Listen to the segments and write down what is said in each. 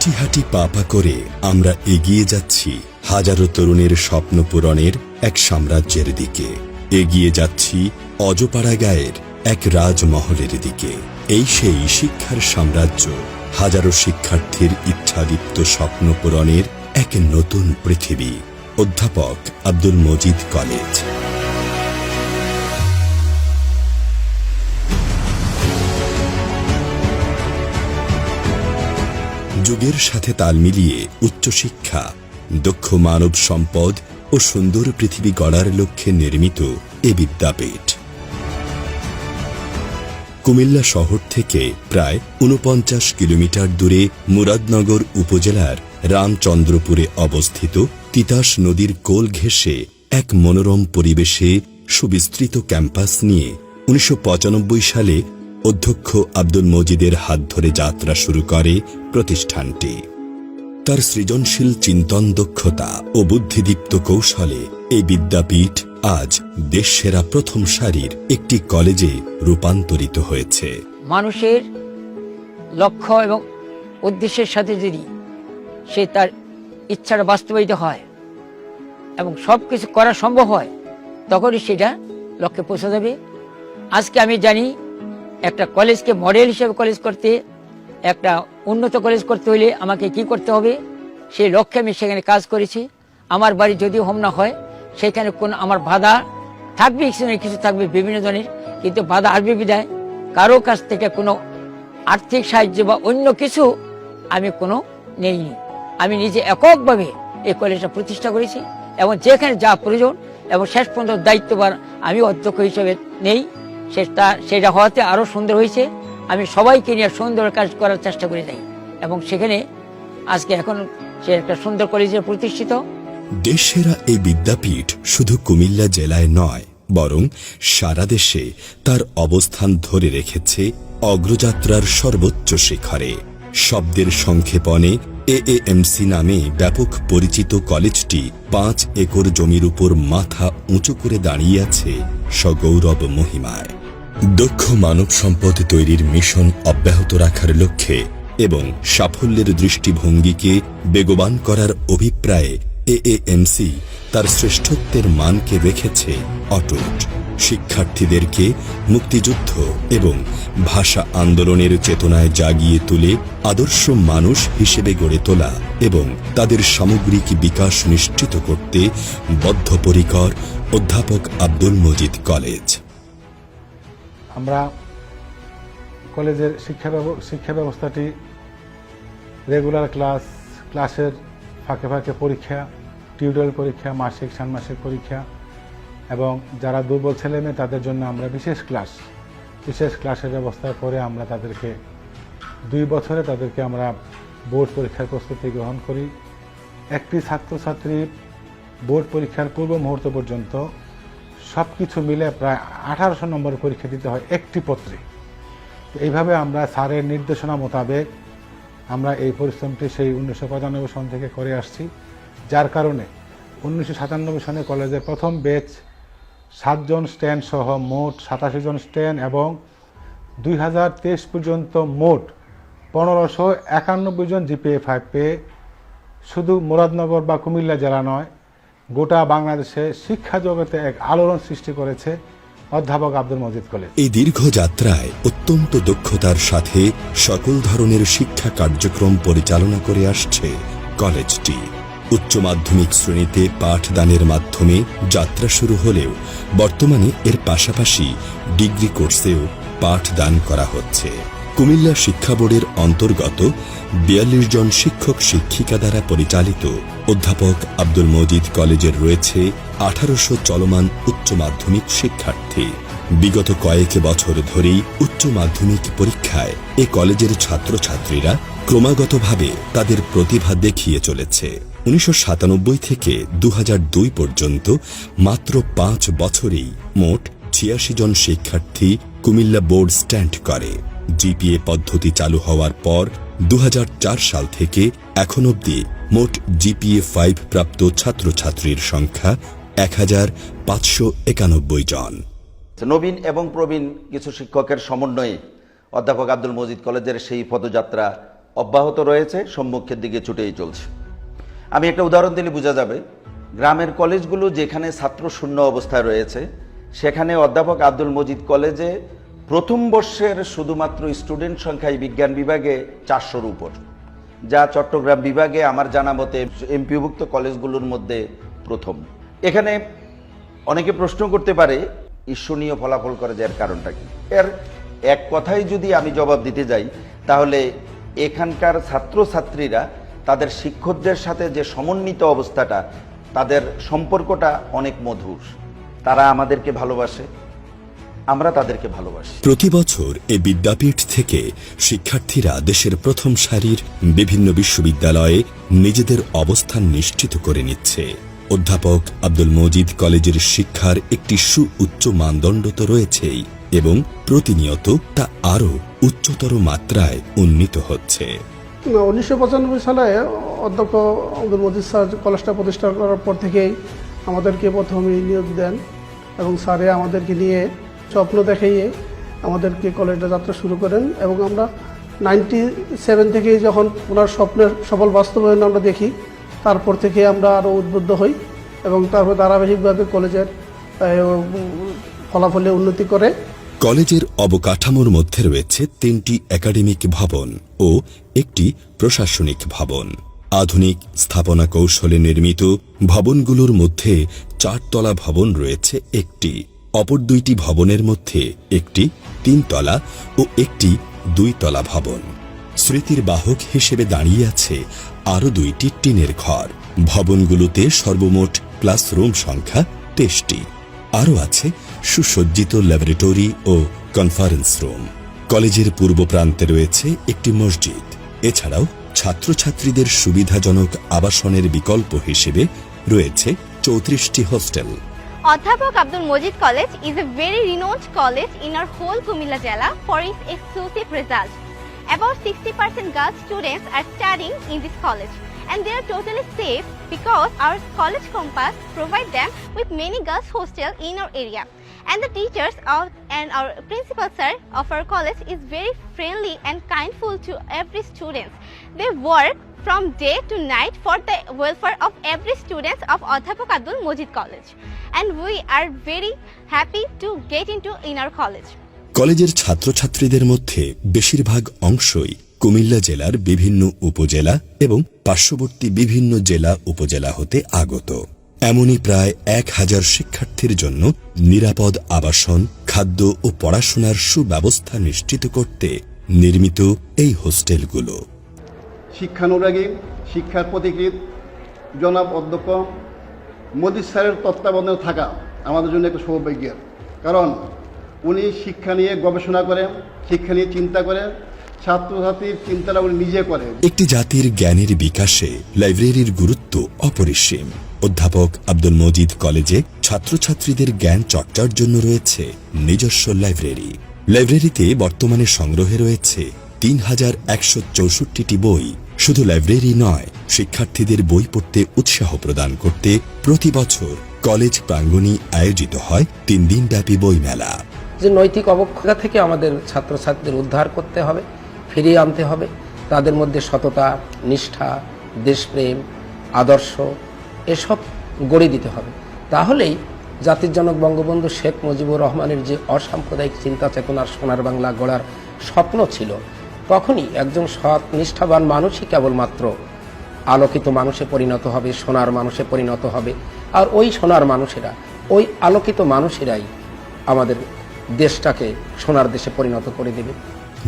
হাঁটি হাঁটি পাপা করে আমরা এগিয়ে যাচ্ছি হাজারো তরুণের স্বপ্ন পূরণের এক সাম্রাজ্যের দিকে। এগিয়ে যাচ্ছি অজপাড়া গায়ের এক রাজমহলের দিকে। এই সেই শিক্ষার সাম্রাজ্য, হাজারো শিক্ষার্থীর ইচ্ছাদীপ্ত স্বপ্ন পূরণের এক নতুন পৃথিবী। অধ্যাপক আব্দুল মজিদ কলেজ। যুগের সাথে তাল মিলিয়ে উচ্চশিক্ষা দক্ষ মানব সম্পদ ও সুন্দর পৃথিবী গড়ার লক্ষ্যে নির্মিত এ বিদ্যাপীঠ। কুমিল্লা শহর থেকে প্রায় উনপঞ্চাশ কিলোমিটার দূরে মুরাদনগর উপজেলার রামচন্দ্রপুরে অবস্থিত তিতাস নদীর কোল ঘেঁষে এক মনোরম পরিবেশে সুবিস্তৃত ক্যাম্পাস নিয়ে উনিশশো পঁচানব্বই সালে অধ্যক্ষ আব্দুল মজিদের হাত ধরে যাত্রা শুরু করে প্রতিষ্ঠানটি। তার সৃজনশীল চিন্তন দক্ষতা ও বুদ্ধিদীপ্ত কৌশলে এই বিদ্যাপীঠ আজ দেশসেরা প্রথম সারির একটি কলেজে রূপান্তরিত হয়েছে। মানুষের লক্ষ্য এবং উদ্দেশ্যের সাথে যদি সে তার ইচ্ছাটা বাস্তবায়িত হয় এবং সব কিছু করা সম্ভব হয়, তখনই সেটা লক্ষ্যে পৌঁছে যাবে। আজকে আমি জানি একটা কলেজকে মডেল হিসেবে কলেজ করতে, একটা উন্নত কলেজ করতে হলে আমাকে কি করতে হবে? সেই লক্ষ্যে আমি সেখানে কাজ করেছি। আমার বাড়ি যদি হোম না হয়, সেখানে কোন আমার বাধা থাকবে, কিছু থাকবে বিভিন্ন ধরনের। কিন্তু বাধা আসবে বিদায় কারও কাছ থেকে কোনো আর্থিক সাহায্য বা অন্য কিছু আমি কোনো নেইনি। আমি নিজে এককভাবে এই কলেজটা প্রতিষ্ঠা করেছি এবং যেখানে যা প্রয়োজন এবং শেষ পর্যন্ত দায়িত্ববান আমি অধ্যক্ষ হিসেবে নেই। সেটা সেটা হওয়াতে আরও সুন্দর হয়েছে। আমি সবাইকে নিয়ে সুন্দর কাজ করার চেষ্টা করে যাই এবং সেখানে আজকে এখন সে একটা সুন্দর কলেজে প্রতিষ্ঠিত। দেশসেরা এই বিদ্যাপীঠ শুধু কুমিল্লা জেলায় নয়, বরং সারা দেশে তার অবস্থান ধরে রেখেছে অগ্রযাত্রার সর্বোচ্চ শিখরে। শব্দের সংক্ষেপণে এএএমসি নামে ব্যাপক পরিচিত কলেজটি পাঁচ একর জমির উপর মাথা উঁচু করে দাঁড়িয়ে আছে সগৌরব মহিমায়। দক্ষ মানব সম্পদ তৈরির মিশন অব্যাহত রাখার লক্ষ্যে এবং সাফল্যের দৃষ্টিভঙ্গিকে বেগবান করার অভিপ্রায়ে এএএমসি তার শ্রেষ্ঠত্বের মানকে রেখেছে অটুট। শিক্ষার্থীদেরকে মুক্তিযুদ্ধ এবং ভাষা আন্দোলনের চেতনায় জাগিয়ে তুলে আদর্শ মানুষ হিসেবে গড়ে তোলা এবং তাদের সামগ্রিক বিকাশ নিশ্চিত করতে বদ্ধপরিকর অধ্যাপক আব্দুল মজিদ কলেজ। আমরা কলেজের শিক্ষা শিক্ষা ব্যবস্থাটি রেগুলার ক্লাস ক্লাসের ফাঁকে ফাঁকে পরীক্ষা টিউটোরিয়াল পরীক্ষা, মাসিক, ষান্মাসিক পরীক্ষা এবং যারা দুর্বল ছেলে মেয়ে, তাদের জন্য আমরা বিশেষ ক্লাস বিশেষ ক্লাসের ব্যবস্থা করে আমরা তাদেরকে দুই বছরে তাদেরকে আমরা বোর্ড পরীক্ষার প্রস্তুতি গ্রহণ করি। একটি ছাত্রছাত্রী বোর্ড পরীক্ষার পূর্ব মুহূর্ত পর্যন্ত সব কিছু মিলে প্রায় আঠারোশো নম্বর পরীক্ষা দিতে হয় একটি পত্রে। এইভাবে আমরা স্যারের নির্দেশনা মোতাবেক আমরা এই পরিশ্রমটি সেই উনিশশো পঁচানব্বই সন থেকে করে আসছি। যার কারণে উনিশশো সাতানব্বই সনে কলেজের প্রথম ব্যাচ সাতজন স্ট্যান্ড সহ মোট সাতাশি জন স্ট্যান্ড এবং দুই হাজার তেইশ পর্যন্ত মোট পনেরোশো একানব্বই জন জিপিএ, ফাইভ পেয়ে শুধু মুরাদনগর বা কুমিল্লা জেলা নয় গোটা বাংলাদেশে শিক্ষা জগতে এক আলোড়ন সৃষ্টি করেছে অধ্যাপক আব্দুল মজিদ কলেজ। এই দীর্ঘ যাত্রায় অত্যন্ত দক্ষতার সাথে সকল ধরনের শিক্ষা কার্যক্রম পরিচালনা করে আসছে কলেজটি। উচ্চ মাধ্যমিক শ্রেণীতে পাঠদানের মাধ্যমে যাত্রা শুরু হলেও বর্তমানে এর পাশাপাশি ডিগ্রি কোর্সেও পাঠদান করা হচ্ছে। কুমিল্লা শিক্ষা বোর্ডের অন্তর্গত বিয়াল্লিশ জন শিক্ষক শিক্ষিকা দ্বারা পরিচালিত অধ্যাপক আব্দুল মজিদ কলেজের রয়েছে আঠারোশো চলমান উচ্চ মাধ্যমিক শিক্ষার্থী। বিগত কয়েক বছর ধরেই উচ্চ মাধ্যমিক পরীক্ষায় এ কলেজের ছাত্রছাত্রীরা ক্রমাগতভাবে তাদের প্রতিভা দেখিয়ে চলেছে। উনিশশো সাতানব্বই থেকে দু হাজার দুই পর্যন্ত মাত্র পাঁচ বছরেই মোট ছিয়াশি জন শিক্ষার্থী কুমিল্লা বোর্ড স্ট্যান্ড করে। জিপিএ পদ্ধতি চালু হওয়ার পর দু হাজার চার সাল থেকে এখন অবধি মোট জিপিএ ফাইভ প্রাপ্ত ছাত্রছাত্রীর সংখ্যা এক হাজার পাঁচশো একানব্বই জন। নবীন এবং প্রবীণ কিছু শিক্ষকের সমন্বয়ে অধ্যাপক আব্দুল মজিদ কলেজের সেই পদযাত্রা অব্যাহত রয়েছে, সম্মুখের দিকে ছুটেই চলছে। আমি একটা উদাহরণ দিলে বোঝা যাবে, গ্রামের কলেজগুলো যেখানে ছাত্র শূন্য অবস্থায় রয়েছে, সেখানে অধ্যাপক আব্দুল মজিদ কলেজে প্রথম বর্ষের শুধুমাত্র স্টুডেন্ট সংখ্যায় বিজ্ঞান বিভাগে চারশোর উপর, যা চট্টগ্রাম বিভাগে আমার জানা মতে এমপিভুক্ত কলেজগুলোর মধ্যে প্রথম। এখানে অনেকে প্রশ্ন করতে পারে ঈর্ষণীয় ফলাফল করে যার কারণটা কি? এর এক কথাই যদি আমি জবাব দিতে যাই, তাহলে এখানকার ছাত্রছাত্রীরা তাদের শিক্ষকদের সাথে যে সমন্বিত অবস্থাটা, তাদের সম্পর্কটা অনেক মধুর। তারা আমাদেরকে ভালোবাসে আমরা তাদেরকে ভালোবাসি। প্রতি বছর এ বিদ্যাপীঠ থেকে শিক্ষার্থীরা দেশের প্রথম সারির বিভিন্ন বিশ্ববিদ্যালয়ে নিজেদের অবস্থান নিশ্চিত করে নিচ্ছে। অধ্যাপক আব্দুল মজিদ কলেজের শিক্ষার একটি সুউচ্চ মানদণ্ড তো রয়েছেই এবং প্রতিনিয়ত তা আরও উচ্চতর মাত্রায় উন্নীত হচ্ছে। উনিশশো পঁচানব্বই সালে অধ্যক্ষ আব্দুল মজিদ স্যার কলেজটা প্রতিষ্ঠা করার পর থেকেই আমাদেরকে প্রথমে নিয়োগ দেন এবং স্যারে আমাদেরকে নিয়ে স্বপ্ন দেখাইয়ে আমাদেরকে কলেজটা যাত্রা শুরু করেন এবং আমরা নাইনটি সেভেন থেকেই যখন ওনার স্বপ্নের সফল বাস্তবায়ন আমরা দেখি, তারপর থেকে আমরা আরও উদ্বুদ্ধ হই এবং তারপর ধারাবাহিকভাবে কলেজের ফলাফলে উন্নতি করে। কলেজের অবকাঠামোর মধ্যে রয়েছে তিনটি একাডেমিক ভবন ও একটি প্রশাসনিক ভবন। আধুনিক স্থাপনা কৌশলে নির্মিত ভবনগুলোর মধ্যে চারতলা ভবন রয়েছে একটি। অপর দুইটি ভবনের মধ্যে একটি তিনতলা ও একটি দুইতলা ভবন। স্মৃতির বাহক হিসেবে দাঁড়িয়ে আছে আরও দুইটি টিনের ঘর। ভবনগুলোতে সর্বমোট ক্লাসরুম সংখ্যা তেইশটি। আরও আছে সুসজ্জিত ল্যাবরেটরি ও কনফারেন্স রুম। কলেজের পূর্ব প্রান্তে রয়েছে একটি মসজিদ। এছাড়াও ছাত্রছাত্রীদের সুবিধাজনক আবাসনের বিকল্প হিসেবে রয়েছে চৌত্রিশটি hostel. Adhyapak Abdul Mojid College is a very renowned college in our whole Kumilla Jala for its exclusive results. About 60% girls students are studying in this college and they are totally safe because our college campus provide them with many girls hostel in our area. And the teachers of, and our principal sir of our college is very friendly and kindful to every student. They work from day to night for the welfare of every student of Adhyapak Abdul Mojid College. And we are very happy to get into in our college. কলেজের ছাত্রছাত্রীদের মধ্যে বেশিরভাগ অংশই কুমিল্লা জেলার বিভিন্ন উপজেলা এবং পার্শ্ববর্তী বিভিন্ন জেলা উপজেলা হতে আগত এমনই প্রায় এক হাজার শিক্ষার্থীর জন্য নিরাপদ আবাসন, খাদ্য ও পড়াশোনার সুব্যবস্থা নিশ্চিত করতে নির্মিত এই হোস্টেলগুলো শিক্ষানুরাগী শিক্ষার পথিকৃত জনাব অধ্যক্ষ মোদী স্যারের তত্ত্বাবধানে থাকা আমাদের জন্য একটা সৌভাগ্যের কারণ উনি শিক্ষা নিয়ে গবেষণা করেন শিক্ষা নিয়ে চিন্তা করেন ছাত্রছাত্রীর চিন্তাটা উনি নিজে করেন একটি জাতির জ্ঞানের বিকাশে লাইব্রেরির গুরুত্ব অপরিসীম। অধ্যাপক আব্দুল মজিদ কলেজে ছাত্রছাত্রীদের জ্ঞান চর্চার জন্য রয়েছে নিজস্ব লাইব্রেরি। লাইব্রেরিতে বর্তমানে সংগ্রহে রয়েছে তিন হাজার একশো চৌষট্টিটি বই শুধু লাইব্রেরি নয়, শিক্ষার্থীদের বই পড়তে উৎসাহ প্রদান করতে প্রতি বছর কলেজ প্রাঙ্গণে আয়োজিত হয় তিন দিনব্যাপী বইমেলা। যে নৈতিক অবক্ষতা থেকে আমাদের ছাত্রছাত্রীদের উদ্ধার করতে হবে, ফিরিয়ে আনতে হবে, তাদের মধ্যে সততা, নিষ্ঠা, দেশপ্রেম, আদর্শ এসব গড়ে দিতে হবে। তাহলেই জাতির জনক বঙ্গবন্ধু শেখ মুজিবুর রহমানের যে অসাম্প্রদায়িক চিন্তা চেতনার সোনার বাংলা গড়ার স্বপ্ন ছিল তখনই একজন সৎ, নিষ্ঠাবান মানুষই কেবলমাত্র আলোকিত মানুষে পরিণত হবে, সোনার মানুষে পরিণত হবে। আর ওই সোনার মানুষেরা, ওই আলোকিত মানুষেরাই আমাদের দেশটাকে সোনার দেশে পরিণত করে দেবে।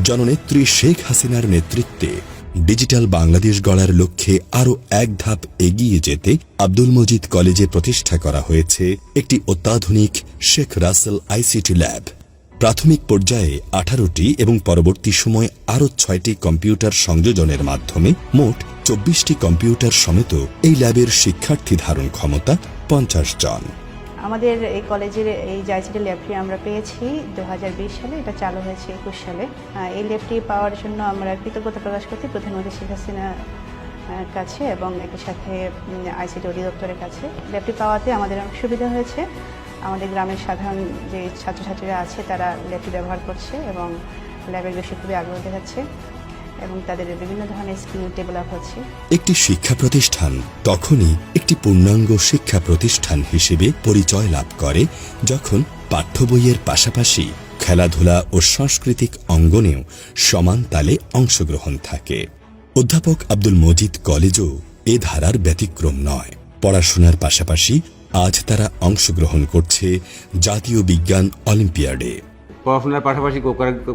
জননেত্রী শেখ হাসিনার নেতৃত্বে ডিজিটাল বাংলাদেশ গড়ার লক্ষ্যে আরও এক ধাপ এগিয়ে যেতে আব্দুল মজিদ কলেজে প্রতিষ্ঠা করা হয়েছে একটি অত্যাধুনিক শেখ রাসেল আইসিটি ল্যাব। প্রাথমিক পর্যায়ে আঠারোটি এবং পরবর্তী সময় আরও ছয়টি কম্পিউটার সংযোজনের মাধ্যমে মোট চব্বিশটি কম্পিউটার সমেত এই ল্যাবের শিক্ষার্থী ধারণ ক্ষমতা পঞ্চাশ জন। আমাদের এই কলেজের এই জাইসিটি ল্যাবটি আমরা পেয়েছি দু হাজার বিশ সালে, এটা চালু হয়েছে একুশ সালে। এই ল্যাবটি পাওয়ার জন্য আমরা কৃতজ্ঞতা প্রকাশ করছি প্রধানমন্ত্রী শেখ হাসিনা কাছে এবং একই সাথে আইসিটি অধিদপ্তরের কাছে। ল্যাবটি পাওয়াতে আমাদের অনেক সুবিধা হয়েছে। আমাদের গ্রামের সাধারণ যে ছাত্রছাত্রীরা আছে, তারা ল্যাবটি ব্যবহার করছে এবং ল্যাবের বিষয়ে খুবই আগ্রহ দেখাচ্ছে এবং তাদের বিভিন্ন ধরনের স্কিল ডেভেলপ হচ্ছে। একটি শিক্ষা প্রতিষ্ঠান তখনই একটি পূর্ণাঙ্গ শিক্ষা প্রতিষ্ঠান হিসেবে পরিচয় লাভ করে যখন পাঠ্য বইয়ের পাশাপাশি খেলাধুলা ও সাংস্কৃতিক অঙ্গনেও সমান তালে অংশগ্রহণ থাকে। অধ্যাপক আব্দুল মজিদ কলেজও এ ধারার ব্যতিক্রম নয়। পড়াশোনার পাশাপাশি আজ তারা অংশগ্রহণ করছে জাতীয় বিজ্ঞান অলিম্পিয়াডে। পড়াশোনার পাশাপাশি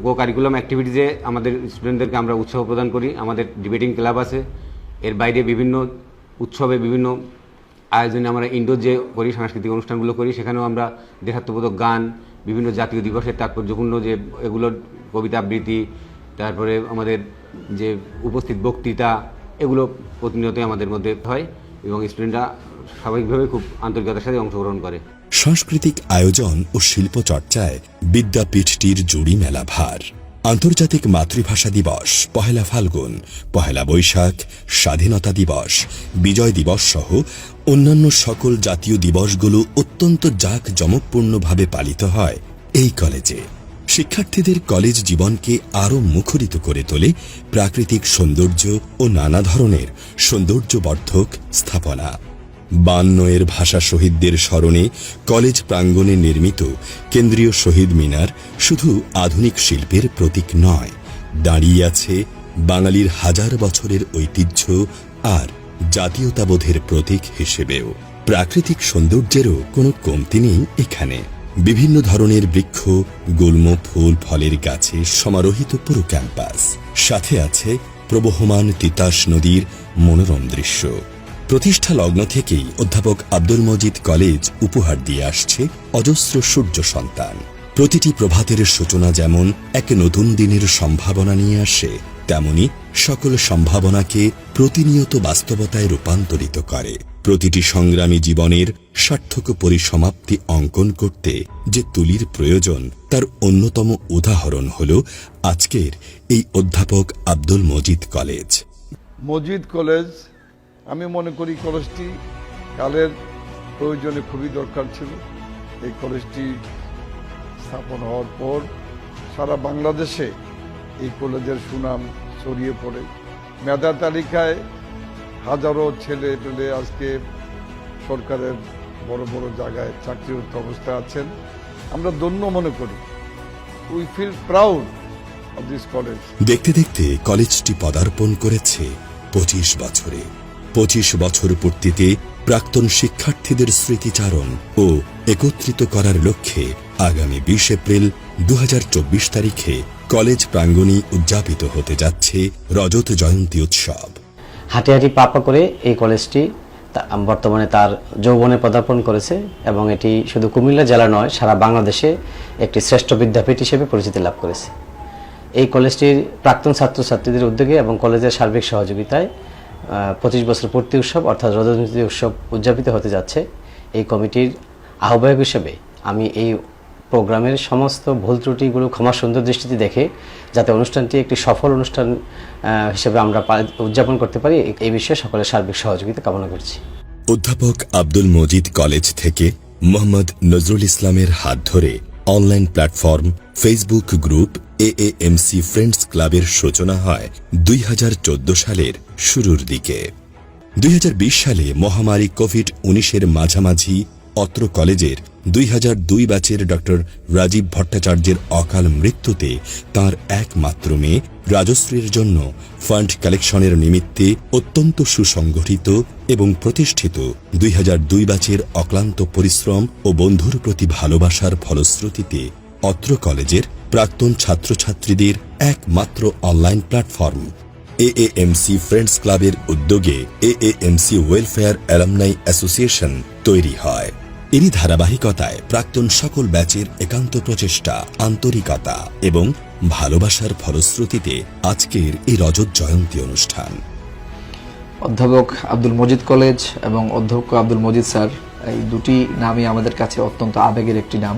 কো কারিকুলাম অ্যাক্টিভিটিজে আমাদের স্টুডেন্টদেরকে আমরা উৎসাহ প্রদান করি। আমাদের ডিবেটিং ক্লাব আছে। এর বাইরে বিভিন্ন উৎসবে, বিভিন্ন আয়োজনে আমরা ইনডোর যে করি, সাংস্কৃতিক অনুষ্ঠানগুলো করি, সেখানেও আমরা দেশাত্মবোধক গান, বিভিন্ন জাতীয় দিবসের তাৎপর্যপূর্ণ যে এগুলোর কবিতা আবৃত্তি, তারপরে আমাদের যে উপস্থিত বক্তৃতা, এগুলো প্রতিনিয়তই আমাদের মধ্যে হয় এবং স্টুডেন্টরা স্বাভাবিকভাবে খুব আন্তরিকতার সাথে অংশগ্রহণ করে। সাংস্কৃতিক আয়োজন ও শিল্প চর্চায় বিদ্যাপীঠটির জুড়ি মেলা ভার। আন্তর্জাতিক মাতৃভাষা দিবস, পহেলা ফাল্গুন, পহেলা বৈশাখ, স্বাধীনতা দিবস, বিজয় দিবস সহ অন্যান্য সকল জাতীয় দিবসগুলো অত্যন্ত জাঁক জমকপূর্ণভাবে পালিত হয় এই কলেজে। শিক্ষার্থীদের কলেজ জীবনকে আরও মুখরিত করে তোলে প্রাকৃতিক সৌন্দর্য ও নানা ধরনের সৌন্দর্যবর্ধক স্থাপনা। বান্নয়ের ভাষা শহীদদের স্মরণে কলেজ প্রাঙ্গণে নির্মিত কেন্দ্রীয় শহীদ মিনার শুধু আধুনিক শিল্পের প্রতীক নয়, দাঁড়িয়ে আছে বাঙালির হাজার বছরের ঐতিহ্য আর জাতীয়তাবোধের প্রতীক হিসেবেও। প্রাকৃতিক সৌন্দর্যেরও কোনো কমতি নেই এখানে। বিভিন্ন ধরনের বৃক্ষ, গুল্ম, ফুল, ফলের গাছে সমারোহিত পুরো ক্যাম্পাস। সাথে আছে প্রবহমান তিতাস নদীর মনোরম দৃশ্য। প্রতিষ্ঠা লগ্ন থেকেই অধ্যাপক আব্দুল মজিদ কলেজ উপহার দিয়ে আসছে অজস্র সূর্য সন্তান। প্রতিটি প্রভাতের সূচনা যেমন এক নতুন দিনের সম্ভাবনা নিয়ে আসে, তেমনি সকল সম্ভাবনাকে প্রতিনিয়ত বাস্তবতায় রূপান্তরিত করে। প্রতিটি সংগ্রামী জীবনের সার্থক পরিসমাপ্তি অঙ্কন করতে যে তুলির প্রয়োজন, তার অন্যতম উদাহরণ হল আজকের এই অধ্যাপক আব্দুল মজিদ কলেজ। মসজিদ কলেজ আমি মনে করি কলেজটি কালের প্রয়োজনে খুবই দরকার ছিল। এই কলেজটি স্থাপন হওয়ার পর সারা বাংলাদেশে এই কলেজের সুনাম ছড়িয়ে পড়ে। মেধা তালিকায় হাজারো ছেলে পেলে আজকে সরকারের বড় বড় জায়গায় চাকরিরত অবস্থায় আছেন। আমরা ধন্য মনে করি। We feel proud of this college দেখতে দেখতে কলেজটি পদার্পণ করেছে পঁচিশ বছরে। পঁচিশ বছর পূর্তিতে প্রাক্তন শিক্ষার্থীদের স্মৃতিচারণ ও একত্রিত করার লক্ষ্যে আগামী বিশ এপ্রিল দু তারিখে কলেজ প্রাঙ্গণে উদযাপিত হতে যাচ্ছে রজত জয়ন্তী উৎসব। হাঁটি হাঁটি পাপা করে এই কলেজটি বর্তমানে তার যৌবনে পদার্পণ করেছে এবং এটি শুধু কুমিল্লা জেলা নয়, সারা বাংলাদেশে একটি শ্রেষ্ঠ বিদ্যাপীঠ হিসেবে পরিচিতি লাভ করেছে। এই কলেজটির প্রাক্তন ছাত্রছাত্রীদের উদ্যোগে এবং কলেজের সার্বিক সহযোগিতায় পঁচিশ বছর পূর্তি উৎসব অর্থাৎ রজনীতি উৎসব উদযাপিত হতে যাচ্ছে। এই কমিটির আহ্বায়ক হিসেবে আমি এই প্রোগ্রামের সমস্ত ভুল ত্রুটিগুলো ক্ষমা সুন্দর দৃষ্টিতে দেখে, যাতে অনুষ্ঠানটি একটি সফল অনুষ্ঠান হিসেবে আমরা উদযাপন করতে পারি। এই- বিষয়ে সকলের সার্বিক সহযোগিতা কামনা করছি। অধ্যাপক আব্দুল মজিদ কলেজ থেকে মোহাম্মদ নজরুল ইসলামের হাত ধরে online platform, Facebook group AAMC friends ক্লাবের সূচনা হয় দুই হাজার চোদ্দ সালের শুরুর দিকে। দুই হাজার বিশ সালে মহামারী কোভিড উনিশের মাঝামাঝি অত্র কলেজের দুই হাজার দুই ব্যাচের ডক্টর রাজীব ভট্টাচার্যের অকাল মৃত্যুতে তার একমাত্র মেয়ে রাজশ্রীর জন্য ফান্ড কালেকশনের নিমিত্তে অত্যন্ত সুসংগঠিত এবং প্রতিষ্ঠিত দুই হাজার দুই ব্যাচের অক্লান্ত পরিশ্রম ও বন্ধুর প্রতি ভালোবাসার ফলশ্রুতিতে অত্র কলেজের প্রাক্তন ছাত্রছাত্রীদের একমাত্র অনলাইন প্ল্যাটফর্ম। এএএমসি ফ্রেন্ডস ক্লাবের উদ্যোগে এএএমসি ওয়েলফেয়ার অ্যালামনাই অ্যাসোসিয়েশন তৈরি হয়। এরই ধারাবাহিকতায় প্রাক্তন সকল ব্যাচের একান্ত প্রচেষ্টা, আন্তরিকতা এবং ভালোবাসার ফলশ্রুতিতে আজকের এই রজত জয়ন্তী অনুষ্ঠান। অধ্যাপক আব্দুল মজিদ কলেজ এবং অধ্যক্ষ আব্দুল মজিদ স্যার, এই দুটি নামই আমাদের কাছে অত্যন্ত আবেগের একটি নাম।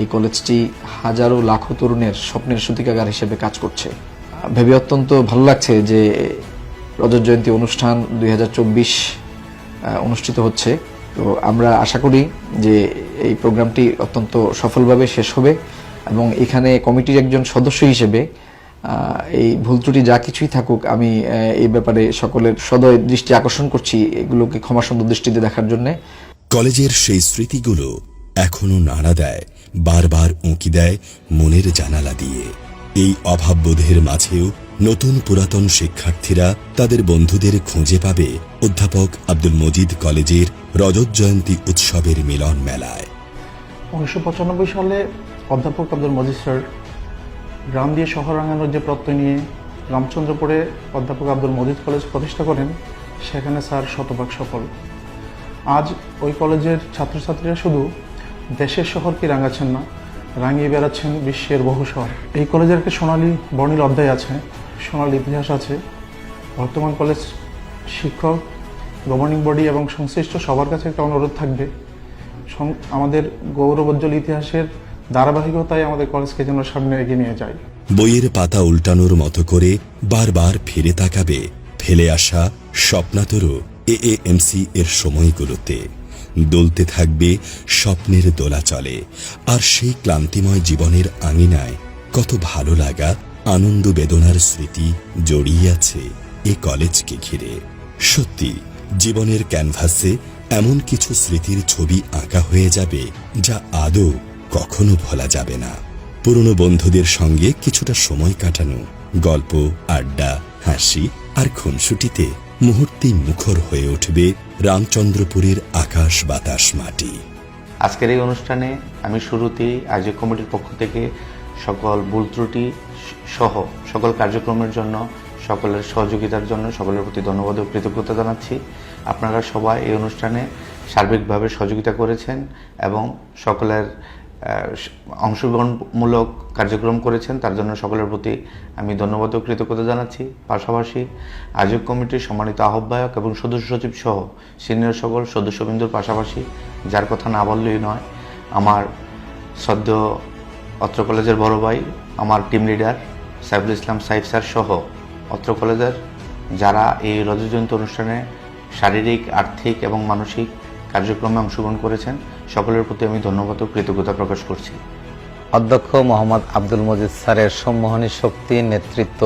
এই কলেজটি হাজারো লাখো তরুণের স্বপ্নের সূতিকাগার হিসেবে কাজ করছে। ভেবে অত্যন্ত ভালো লাগছে যে রজত জয়ন্তী অনুষ্ঠান দুই হাজার চব্বিশ অনুষ্ঠিত হচ্ছে। তো আমরা আশা করি যে এই প্রোগ্রামটি অত্যন্ত সফলভাবে শেষ হবে এবং এখানে কমিটির একজন সদস্য হিসেবে এই ভুল ত্রুটি যা কিছুই থাকুক, আমি এই ব্যাপারে সকলের সদয় দৃষ্টি আকর্ষণ করছি এগুলোকে ক্ষমাসুন্দর দৃষ্টিতে দেখার জন্যে। কলেজের সেই স্মৃতিগুলো এখনও নাড়া দেয়। বারবার উঁকি দেয় মনের জানালা দিয়ে। এই অভাববোধের মাঝেও নতুন পুরাতন শিক্ষার্থীরা তাদের বন্ধুদের খুঁজে পাবে অধ্যাপক আব্দুল মজিদ কলেজের রজত জয়ন্তী উৎসবের মিলন মেলায়। উনিশশো পঁচানব্বই সালে অধ্যাপক আব্দুল মজিদ স্যার গ্রাম দিয়ে শহর রাঙানোর যে প্রত্যয় নিয়ে রামচন্দ্রপুরে অধ্যাপক আব্দুল মজিদ কলেজ প্রতিষ্ঠা করেন, সেখানে স্যার শতভাগ সফল। আজ ওই কলেজের ছাত্রছাত্রীরা শুধু দেশের শহরকে রাঙাচ্ছেন না? রাঙিয়ে বেড়াচ্ছেন বিশ্বের বহু শহর। এই কলেজের একটা সোনালী বর্ণিল অধ্যায় আছে, সোনালী ইতিহাস আছে। বর্তমান কলেজ শিক্ষক গভর্নিং বডি এবং সংশ্লিষ্ট সবার কাছে একটা অনুরোধ থাকবে। আমাদের গৌরবোজ্জ্বল ইতিহাসের ধারাবাহিকতায় আমাদের কলেজকে যেন সামনে এগিয়ে নিয়ে যায়। বইয়ের পাতা উল্টানোর মতো করে বারবার ফিরে তাকাবে ফেলে আসা স্বপ্নাতরু এএএমসি এর সময়গুলোতে। দোলতে থাকবে, স্বপ্নের দোলাচলে আর সেই ক্লান্তিময় জীবনের আঙিনায় কত ভালো লাগা, আনন্দ বেদনার স্মৃতি জড়িয়ে আছে এ কলেজকে ঘিরে। সত্যি, জীবনের ক্যানভাসে এমন কিছু স্মৃতির ছবি আঁকা হয়ে যাবে, যা আদৌ কখনো ভোলা যাবে না। পুরনো বন্ধুদের সঙ্গে কিছুটা সময় কাটানো, গল্প, আড্ডা, হাসি আর খুনসুটিতে মুহূর্তেই মুখর হয়ে উঠবে রামচন্দ্রপুরের আকাশ বাতাস মাটি। আজকের এই অনুষ্ঠানে আমি শুরুতেই আয়োজক কমিটির পক্ষ থেকে সকল ভুল ত্রুটি সহ সকল কার্যক্রমের জন্য, সকলের সহযোগিতার জন্য সকলের প্রতি ধন্যবাদ ও কৃতজ্ঞতা জানাচ্ছি। আপনারা সবাই এই অনুষ্ঠানে সার্বিকভাবে সহযোগিতা করেছেন এবং সকলের অংশগ্রহণমূলক কার্যক্রম করেছেন। তার জন্য সকলের প্রতি আমি ধন্যবাদ ও কৃতজ্ঞতা জানাচ্ছি। পাশাপাশি আয়োজক কমিটির সম্মানিত আহ্বায়ক এবং সদস্য সচিব সহ সিনিয়র সকল সদস্যবৃন্দুর পাশাপাশি, যার কথা না বললেই নয়, আমার সদ্য অত্র কলেজের বড় ভাই, আমার team leader Saiful Islam Saif sir সহ অত্র কলেজের যারা এই রজতজয়ন্তী অনুষ্ঠানে শারীরিক, আর্থিক এবং মানসিক কার্যক্রমে অংশগ্রহণ করেছেন। সকলের প্রতি আমি ধন্যবাদ ও কৃতজ্ঞতা প্রকাশ করছি। অধ্যক্ষ মোহাম্মদ আব্দুল মজিদ স্যারের সম্মোহনী শক্তি, নেতৃত্ব,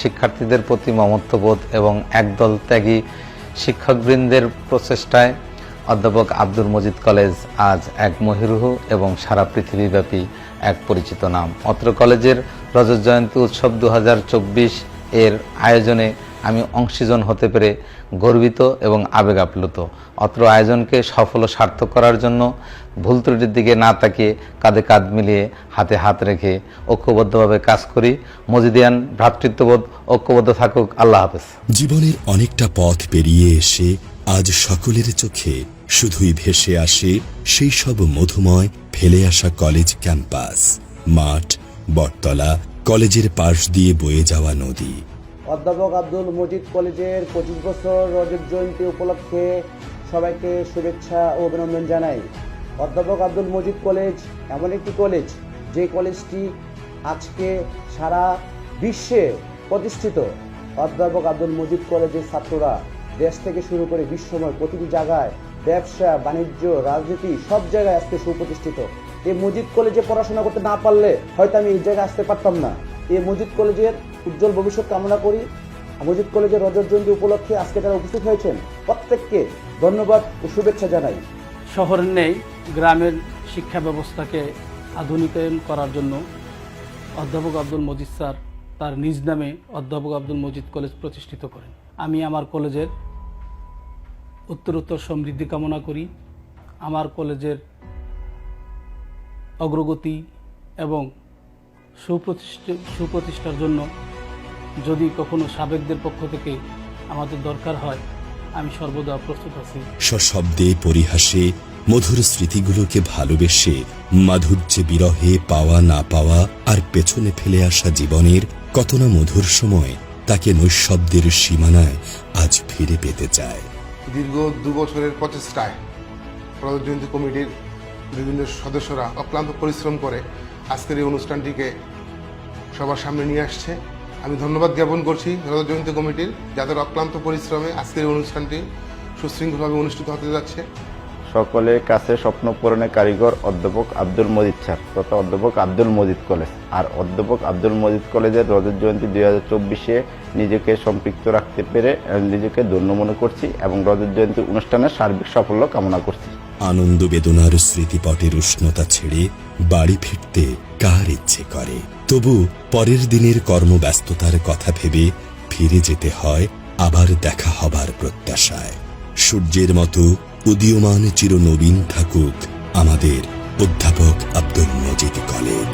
শিক্ষার্থীদের প্রতি মমত্ববোধ এবং একদল ত্যাগী শিক্ষকবৃন্দের প্রচেষ্টায় অধ্যাপক আব্দুল মজিদ কলেজ আজ এক মহিরুহ এবং সারা পৃথিবীব্যাপী এক পরিচিত নাম। অত্র কলেজের রজত জয়ন্তী উৎসব দু হাজার চব্বিশ এর আয়োজনে আমি অংশীজন হতে পেরে গর্বিত এবং আবেগ আপ্লুত। অত্র আয়োজনকে সফল ও সার্থক করার জন্য ভুল ত্রুটির দিকে না তাকিয়ে কাঁধে কাঁধ মিলিয়ে হাতে হাত রেখে ঐক্যবদ্ধভাবে কাজ করি। মজিদিয়ান ভ্রাতৃত্ববোধ ঐক্যবদ্ধ থাকুক। আল্লাহ হাফেজ। জীবনের অনেকটা পথ পেরিয়ে এসে আজ সকলের চোখে শুধুই ভেসে আসে সেই সব মধুময়, ফেলে আসা কলেজ ক্যাম্পাস। মাঠ, বটতলা, কলেজের পাশ দিয়ে বয়ে যাওয়া নদী। অধ্যাপক আব্দুল মজিদ কলেজের পঁচিশ বছর রজত জয়ন্তী উপলক্ষে সবাইকে শুভেচ্ছা ও অভিনন্দন জানাই। অধ্যাপক আব্দুল মজিদ কলেজ এমন একটি কলেজ যে কলেজটি আজকে সারা বিশ্বে প্রতিষ্ঠিত। অধ্যাপক আব্দুল মজিদ কলেজের ছাত্ররা দেশ থেকে শুরু করে বিশ্বময় প্রতিটি জায়গায় ব্যবসা, বাণিজ্য, রাজনীতি সব জায়গায় আজকে সুপ্রতিষ্ঠিত। এই মজিদ কলেজে পড়াশোনা করতে না পারলে হয়তো আমি এই জায়গায় আসতে পারতাম না। এই মজিদ কলেজের উজ্জ্বল ভবিষ্যৎ কামনা করি। মজিদ কলেজের রজত জয়ন্তী উপলক্ষে আজকে যারা উপস্থিত হয়েছেন। প্রত্যেককে ধন্যবাদ ও শুভেচ্ছা জানাই। শহরের নেই, গ্রামের শিক্ষা ব্যবস্থাকে আধুনিকায়ন করার জন্য অধ্যাপক আব্দুল মজিদ স্যার তার নিজ নামে অধ্যাপক আব্দুল মজিদ কলেজ প্রতিষ্ঠিত করেন। আমি আমার কলেজের উত্তরোত্তর সমৃদ্ধি কামনা করি। আমার কলেজের অগ্রগতি এবং সুপ্রতিষ্ঠিত সুপ্রতিষ্ঠার জন্য যদি কখনো সাবেকদের পক্ষ থেকে আমাদের দরকার হয় আমি সর্বদা প্রস্তুত আছি। সশব্দে পরিহাসে মধুর স্মৃতিগুলোকে ভালোবেসে মাধুর্যে বিরহে পাওয়া না পাওয়া আর পেছনে ফেলে আসা জীবনের কত না মধুর সময় তাকে নৈশব্দের সীমানায় আজ ফিরে পেতে চায়। দীর্ঘ দু বছরের প্রচেষ্টায় জয়ন্তী কমিটির বিভিন্ন সদস্যরা অক্লান্ত পরিশ্রম করে আজকের এই অনুষ্ঠানটিকে সবার সামনে নিয়ে আসছে। আমি ধন্যবাদ জ্ঞাপন করছি রজত জয়ন্তী কমিটির যাদের অক্লান্ত পরিশ্রমে আজকের অনুষ্ঠানটি সুশৃঙ্খলভাবে অনুষ্ঠিত হতে যাচ্ছে। সকলের কাছে স্বপ্ন পূরণের কারিগর অধ্যাপক আব্দুল মজিদ স্যার তথা অধ্যাপক আব্দুল মজিদ কলেজ। আর অধ্যাপক আব্দুল মজিদ কলেজের রজত জয়ন্তী দুই হাজার চব্বিশে নিজেকে সম্পৃক্ত রাখতে পেরে নিজেকে ধন্য মনে করছি এবং রজত জয়ন্তী অনুষ্ঠানের সার্বিক সাফল্য কামনা করছি। আনন্দ বেদনার স্মৃতিপটের উষ্ণতা ছেড়ে বাড়ি ফিরতে কার ইচ্ছে করে? তবু পরের দিনের কর্মব্যস্ততার কথা ভেবে ফিরে যেতে হয়, আবার দেখা হবার প্রত্যাশায়। সূর্যের মতো উদীয়মান চিরনবীন থাকুক আমাদের অধ্যাপক আব্দুল মজিদ কলেজ।